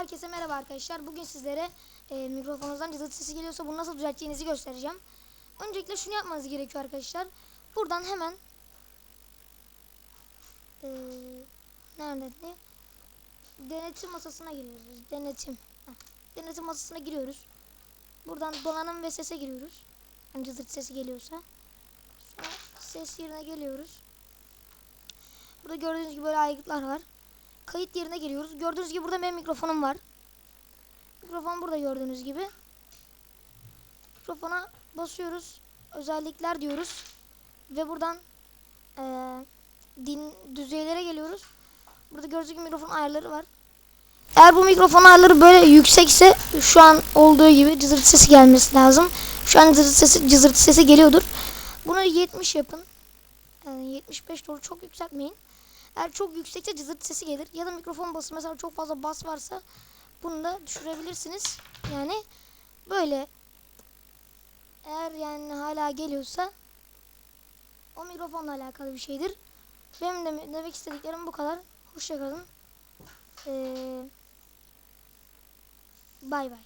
Herkese merhaba arkadaşlar. Bugün sizlere e, mikrofonunuzdan cızırtı sesi geliyorsa bunu nasıl düzelteceğinizi göstereceğim. Öncelikle şunu yapmanız gerekiyor arkadaşlar. Buradan hemen e, nerede? Denetim masasına giriyoruz. Denetim. Denetim masasına giriyoruz. Buradan donanım ve sese giriyoruz. Yani cızırtı sesi geliyorsa. Sonra ses yerine geliyoruz. Burada gördüğünüz gibi böyle aygıtlar var. Kayıt yerine geliyoruz. Gördüğünüz gibi burada benim mikrofonum var. Mikrofon burada gördüğünüz gibi. Mikrofona basıyoruz. Özellikler diyoruz. Ve buradan eee, din düzeylere geliyoruz. Burada gördüğünüz gibi mikrofon ayarları var. Eğer bu mikrofon ayarları böyle yüksekse şu an olduğu gibi cızırtı sesi gelmesi lazım. Şu an cızırtı sesi, cızırtı sesi geliyordur. Bunu 70 yapın. Yani 75 doğru çok yükseltmeyin. Eğer çok yüksekse cızırtı sesi gelir. Ya da mikrofon bası mesela çok fazla bas varsa bunu da düşürebilirsiniz. Yani böyle eğer yani hala geliyorsa o mikrofonla alakalı bir şeydir. Benim de demek istediklerim bu kadar. Hoşçakalın. Ee, bay bay.